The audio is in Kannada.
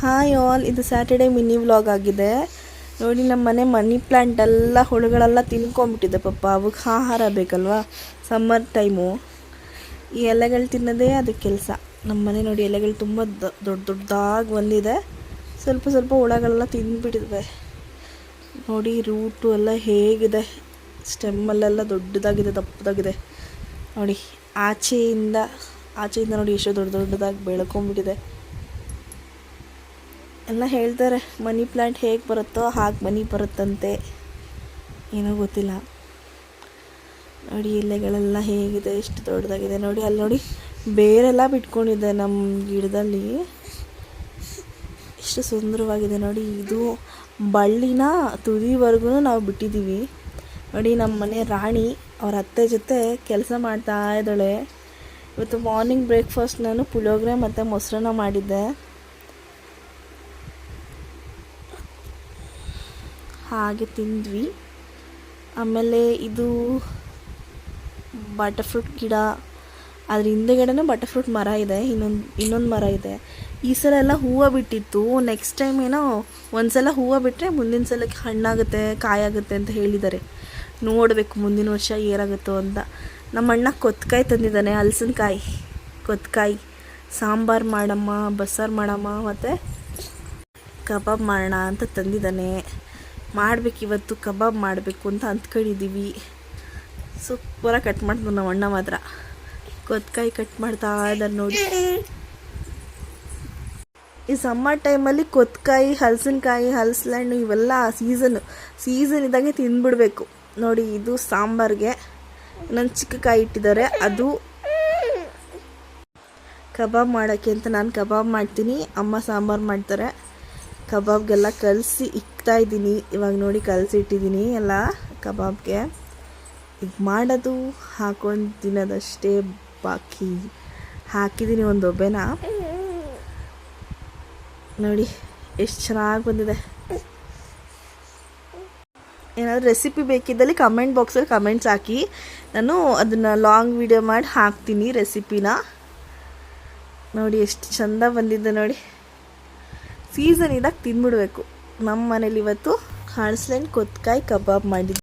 ಹಾಯ್ ಆಲ್ ಇದು ಸ್ಯಾಟರ್ಡೆ ಮಿನಿ ವ್ಲಾಗ್ ಆಗಿದೆ. ನೋಡಿ ನಮ್ಮ ಮನೆ ಮನಿ ಪ್ಲ್ಯಾಂಟ್ ಎಲ್ಲ, ಹುಳುಗಳೆಲ್ಲ ತಿನ್ಕೊಂಬಿಟ್ಟಿದೆ ಪಾಪ. ಅವಕ್ಕೆ ಆಹಾರ ಬೇಕಲ್ವಾ? ಸಮ್ಮರ್ ಟೈಮು ಈ ಎಲೆಗಳು ತಿನ್ನೋದೇ ಅದು ಕೆಲಸ. ನಮ್ಮ ಮನೆ ನೋಡಿ, ಎಲೆಗಳು ತುಂಬ ದೊಡ್ಡ ದೊಡ್ಡದಾಗಿ ಬಂದಿದೆ. ಸ್ವಲ್ಪ ಸ್ವಲ್ಪ ಹುಳಗಳೆಲ್ಲ ತಿಂದ್ಬಿಟ್ಟಿದ್ವೆ ನೋಡಿ ರೂಟು ಎಲ್ಲ ಹೇಗಿದೆ. ಸ್ಟೆಮ್ಮಲ್ಲೆಲ್ಲ ದೊಡ್ಡದಾಗಿದೆ, ದಪ್ಪದಾಗಿದೆ. ನೋಡಿ, ಆಚೆಯಿಂದ ಆಚೆಯಿಂದ ನೋಡಿ, ಎಷ್ಟೋ ದೊಡ್ಡ ದೊಡ್ಡದಾಗಿ ಬೆಳ್ಕೊಂಬಿಟ್ಟಿದೆ. ಎಲ್ಲ ಹೇಳ್ತಾರೆ, ಮನಿ ಪ್ಲ್ಯಾಂಟ್ ಹೇಗೆ ಬರುತ್ತೋ ಹಾಗೆ ಮನಿ ಬರುತ್ತಂತೆ. ಏನೋ ಗೊತ್ತಿಲ್ಲ. ನೋಡಿ ಎಲೆಗಳೆಲ್ಲ ಹೇಗಿದೆ, ಎಷ್ಟು ದೊಡ್ಡದಾಗಿದೆ ನೋಡಿ. ಅಲ್ಲಿ ನೋಡಿ ಬೇರೆಲ್ಲ ಬಿಟ್ಕೊಂಡಿದೆ ನಮ್ಮ ಗಿಡದಲ್ಲಿ. ಎಷ್ಟು ಸುಂದರವಾಗಿದೆ ನೋಡಿ. ಇದು ಬಳ್ಳಿನ ತುದಿವರೆಗೂ ನಾವು ಬಿಟ್ಟಿದ್ದೀವಿ. ನೋಡಿ ನಮ್ಮ ಮನೆ ರಾಣಿ ಅವ್ರ ಅತ್ತೆ ಜೊತೆ ಕೆಲಸ ಮಾಡ್ತಾ ಇದ್ದಾಳೆ. ಇವತ್ತು ಮಾರ್ನಿಂಗ್ ಬ್ರೇಕ್ಫಾಸ್ಟ್ ನಾನು ಪುಳಿಯೋಗ್ರೆ ಮತ್ತು ಮೊಸರನ್ನ ಮಾಡಿದ್ದೆ. ಹಾಗೆ ತಿಂದ್ವಿ. ಆಮೇಲೆ ಇದು ಬಟರ್ಫ್ರೂಟ್ ಗಿಡ, ಅದ್ರ ಹಿಂದೆಗಡೆನೂ ಬಟರ್ಫ್ರೂಟ್ ಮರ ಇದೆ, ಇನ್ನೊಂದು ಇನ್ನೊಂದು ಮರ ಇದೆ. ಈ ಸಲ ಎಲ್ಲ ಹೂವು ಬಿಟ್ಟಿತ್ತು. ನೆಕ್ಸ್ಟ್ ಟೈಮ್ ಏನೋ ಒಂದು ಸಲ ಹೂವು ಬಿಟ್ಟರೆ ಮುಂದಿನ ಸಲಕ್ಕೆ ಹಣ್ಣಾಗುತ್ತೆ, ಕಾಯಾಗುತ್ತೆ ಅಂತ ಹೇಳಿದ್ದಾರೆ. ನೋಡಬೇಕು ಮುಂದಿನ ವರ್ಷ ಏನಾಗುತ್ತೋ ಅಂತ. ನಮ್ಮ ಅಣ್ಣ ಕೊತ್ಕಾಯಿ ತಂದಿದ್ದಾನೆ, ಹಲಸಿನಕಾಯಿ. ಕೊತ್ಕಾಯಿ. ಸಾಂಬಾರು ಮಾಡಮ್ಮ, ಬಸ್ಸಾರು ಮಾಡಮ್ಮ, ಮತ್ತು ಕಬಾಬ್ ಮಾಡೋಣ ಅಂತ ತಂದಿದ್ದಾನೆ. ಮಾಡ್ಬೇಕು ಇವತ್ತು, ಕಬಾಬ್ ಮಾಡಬೇಕು ಅಂತ ಅಂದ್ಕೊಂಡಿದ್ದೀವಿ ಸೂಪರಾಗಿ ಕಟ್ ಮಾಡ್ತು ನಮ್ಮ ಅಣ್ಣ ಮಾತ್ರ. ಕೊತ್ಕಾಯಿ ಕಟ್ ಮಾಡ್ತಾ ಇದ್ದಾರೆ ನೋಡಿ. ಈ ಸಮ್ಮರ್ ಟೈಮಲ್ಲಿ ಕೊತ್ಕಾಯಿ ಹಲಸಿನಕಾಯಿ, ಹಲಸಲಣ್ಣು ಇವೆಲ್ಲ ಸೀಸನ್ನು ಸೀಸನ್ ಇದ್ದಂಗೆ ತಿಂದ್ಬಿಡ್ಬೇಕು ನೋಡಿ, ಇದು ಸಾಂಬಾರ್ಗೆ. ನನ್ನ ಚಿಕ್ಕ ಕಾಯಿ ಇಟ್ಟಿದ್ದಾರೆ. ಅದು ಕಬಾಬ್ ಮಾಡೋಕ್ಕೆ ಅಂತ ನಾನು ಕಬಾಬ್ ಮಾಡ್ತೀನಿ. ಅಮ್ಮ ಸಾಂಬಾರು ಮಾಡ್ತಾರೆ. ಕಬಾಬ್ಗೆಲ್ಲ ಕಲಸಿ ಇಕ್ತಾ ಇದ್ದೀನಿ. ಇವಾಗ ನೋಡಿ ಕಲಸಿ ಇಟ್ಟಿದ್ದೀನಿ ಎಲ್ಲ ಕಬಾಬ್ಗೆ. ಈಗ ಮಾಡೋದು ಹಾಕೊಂಡು ತಿನ್ನೋದಷ್ಟೇ ಬಾಕಿ. ಹಾಕಿದ್ದೀನಿ ಒಂದು ಒಬ್ಬೆನ. ನೋಡಿ, ಎಷ್ಟು ಚೆನ್ನಾಗಿ ಬಂದಿದೆ. ಏನಾದರೂ ರೆಸಿಪಿ ಬೇಕಿದ್ದಲ್ಲಿ ಕಮೆಂಟ್ ಬಾಕ್ಸಲ್ಲಿ ಕಮೆಂಟ್ಸ್ ಹಾಕಿ. ನಾನು ಅದನ್ನು ಲಾಂಗ್ ವಿಡಿಯೋ ಮಾಡಿ ಹಾಕ್ತೀನಿ ರೆಸಿಪಿನ ನೋಡಿ, ಎಷ್ಟು ಚಂದ ಬಂದಿದೆ ನೋಡಿ. ಸೀಸನ್ ಇದ್ದಾಗ ತಿಂದ್ಬಿಡ್ಬೇಕು ನಮ್ಮ ಮನೇಲಿ ಇವತ್ತು ಹಳಸಲೆಣ್ಣು ಕೊತ್ಕಾಯಿ ಕಬಾಬ್ ಮಾಡಿದ್ದೆ